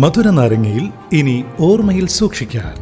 മധുര നാരങ്ങയിൽ ഇനി ഓർമ്മയിൽ സൂക്ഷിക്കാൻ.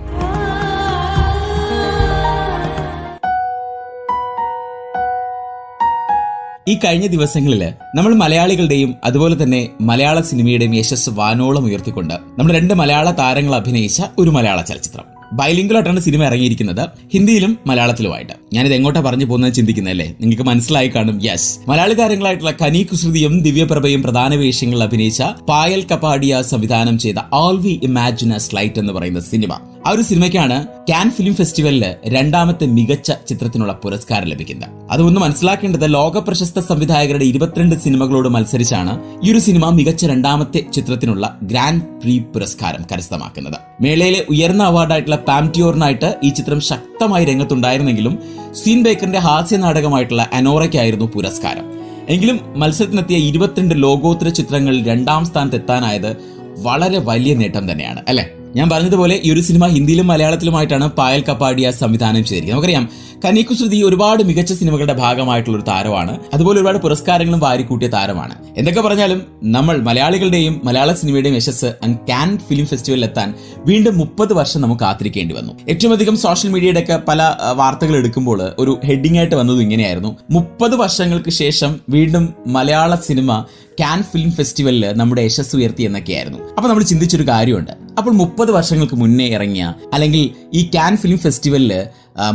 ഈ കഴിഞ്ഞ ദിവസങ്ങളിൽ നമ്മൾ മലയാളികളുടെയും അതുപോലെ തന്നെ മലയാള സിനിമയുടെയും യശസ് വാനോളം ഉയർത്തിക്കൊണ്ട് നമ്മൾ രണ്ട് മലയാള താരങ്ങൾ അഭിനയിച്ച ഒരു മലയാള ചലച്ചിത്രം. ബൈലിംഗിലായിട്ടാണ് സിനിമ ഇറങ്ങിയിരിക്കുന്നത്. ഹിന്ദിയിലും മലയാളത്തിലുമായിട്ട്. ഞാനിത് എങ്ങോട്ടാ പറഞ്ഞു പോകുന്നത് ചിന്തിക്കുന്നതല്ലേ? നിങ്ങൾക്ക് മനസ്സിലായി കാണും. യെസ് മലയാളി താരങ്ങളായിട്ടുള്ള കനി കുസൃതിയും ദിവ്യപ്രഭയും പ്രധാന വേഷങ്ങളിൽ അഭിനയിച്ച പായൽ കപ്പാടിയ സംവിധാനം ചെയ്ത ആൾ വി ഇമാജിനസ് ലൈറ്റ് എന്ന് പറയുന്ന സിനിമ. ആ ഒരു സിനിമയ്ക്കാണ് കാൻ ഫിലിം ഫെസ്റ്റിവലിൽ രണ്ടാമത്തെ മികച്ച ചിത്രത്തിനുള്ള പുരസ്കാരം ലഭിക്കുന്നത്. അതൊന്ന് മനസ്സിലാക്കേണ്ടത് ലോക പ്രശസ്ത സംവിധായകരുടെ ഇരുപത്തിരണ്ട് സിനിമകളോട് മത്സരിച്ചാണ് ഈ ഒരു സിനിമ മികച്ച രണ്ടാമത്തെ ചിത്രത്തിനുള്ള ഗ്രാൻഡ് പ്രീ പുരസ്കാരം കരസ്ഥമാക്കുന്നത്. മേളയിലെ ഉയർന്ന അവാർഡായിട്ടുള്ള പാംറ്റിയോറിനായിട്ട് ഈ ചിത്രം ശക്തമായി രംഗത്തുണ്ടായിരുന്നെങ്കിലും സീൻ ബേക്കറിന്റെ ഹാസ്യ നാടകമായിട്ടുള്ള അനോറയ്ക്കായിരുന്നു പുരസ്കാരം. എങ്കിലും മത്സരത്തിനെത്തിയ ഇരുപത്തിരണ്ട് ലോകോത്തര ചിത്രങ്ങളിൽ രണ്ടാം സ്ഥാനത്ത് എത്താനായത് വളരെ വലിയ നേട്ടം തന്നെയാണ് അല്ലെ? ഞാൻ പറഞ്ഞതുപോലെ ഈ ഒരു സിനിമ ഹിന്ദിയിലും മലയാളത്തിലുമായിട്ടാണ് പായൽ കപ്പാടിയ സംവിധാനം ചെയ്തിരിക്കുന്നത്. നമുക്കറിയാം കനീക്കുശ്രുതി ഒരുപാട് മികച്ച സിനിമകളുടെ ഭാഗമായിട്ടുള്ള ഒരു താരമാണ്. അതുപോലെ ഒരുപാട് പുരസ്കാരങ്ങളും വാരിക്കൂട്ടിയ താരമാണ്. എന്തൊക്കെ പറഞ്ഞാലും നമ്മൾ മലയാളികളുടെയും മലയാള സിനിമയുടെയും യശസ് ക്യാൻ ഫിലിം ഫെസ്റ്റിവലിൽ എത്താൻ വീണ്ടും മുപ്പത് വർഷം നമുക്ക് കാത്തിരിക്കേണ്ടി വന്നു. ഏറ്റവും അധികം സോഷ്യൽ മീഡിയയുടെ ഒക്കെ പല വാർത്തകൾ എടുക്കുമ്പോൾ ഒരു ഹെഡിങ് ആയിട്ട് വന്നത് ഇങ്ങനെയായിരുന്നു. മുപ്പത് വർഷങ്ങൾക്ക് ശേഷം വീണ്ടും മലയാള സിനിമ ക്യാൻ ഫിലിം ഫെസ്റ്റിവലിൽ നമ്മുടെ യശസ് ഉയർത്തി എന്നൊക്കെയായിരുന്നു. അപ്പൊ നമ്മൾ ചിന്തിച്ചൊരു കാര്യമുണ്ട്. അപ്പോൾ മുപ്പത് വർഷങ്ങൾക്ക് മുന്നേ ഇറങ്ങിയ അല്ലെങ്കിൽ ഈ ക്യാൻ ഫിലിം ഫെസ്റ്റിവലിൽ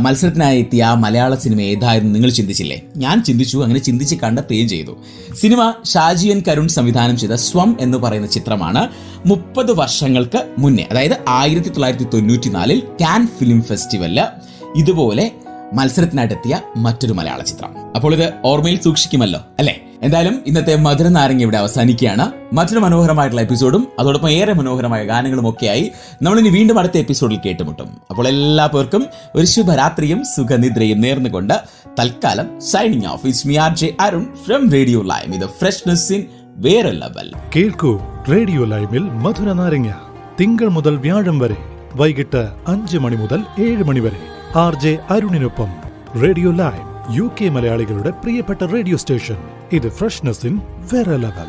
മത്സരത്തിനായി എത്തിയ ആ മലയാള സിനിമ ഏതായിരുന്നു നിങ്ങൾ ചിന്തിച്ചില്ലേ? ഞാൻ ചിന്തിച്ചു അങ്ങനെ ചിന്തിച്ച് കണ്ടെത്തുകയും ചെയ്തു. സിനിമ ഷാജി എൻ കരുൺ സംവിധാനം ചെയ്ത സ്വം എന്ന് പറയുന്ന ചിത്രമാണ് മുപ്പത് വർഷങ്ങൾക്ക് മുന്നേ അതായത് ആയിരത്തി തൊള്ളായിരത്തി തൊണ്ണൂറ്റി നാലിൽ ക്യാൻ ഫിലിം ഫെസ്റ്റിവലിൽ ഇതുപോലെ മത്സരത്തിനായിട്ടെത്തിയ മറ്റൊരു മലയാള ചിത്രം. അപ്പോൾ ഇത് ഓർമ്മയിൽ സൂക്ഷിക്കുമല്ലോ അല്ലേ? എന്തായാലും ഇന്നത്തെ മധുര നാരങ്ങ ഇവിടെ അവസാനിക്കുകയാണ്. മറ്റൊരു മനോഹരമായിട്ടുള്ള എപ്പിസോഡും അതോടൊപ്പം ഏറെ മനോഹരമായ ഗാനങ്ങളും ഒക്കെയായി നമ്മൾ ഇനി വീണ്ടും അടുത്ത എപ്പിസോഡിൽ കേട്ടുമുട്ടും. അപ്പോൾ എല്ലാ പേർക്കും ഒരു ശുഭരാത്രിയും സുഖനിദ്രയും നേർന്നുകൊണ്ട് തൽക്കാലം signing off is me R J Arun from radio lime ഇത് ഫ്രഷ്നെസ് ഇൻ വേറെ ലെവൽ കേൾക്കൂ റേഡിയോ ലൈമിൽ മധുര നാരങ്ങ. തിങ്കൾ മുതൽ വ്യാഴം വരെ വൈകിട്ട് അഞ്ച് മണി മുതൽ ഏഴ് മണി വരെ. ആർ ജെ അരുണിനൊപ്പം റേഡിയോ ലൈവ് യു കെ മലയാളികളുടെ പ്രിയപ്പെട്ട റേഡിയോ സ്റ്റേഷൻ ഇത് ഫ്രഷ്നെസ് ഇൻ വേറെ ലെവൽ.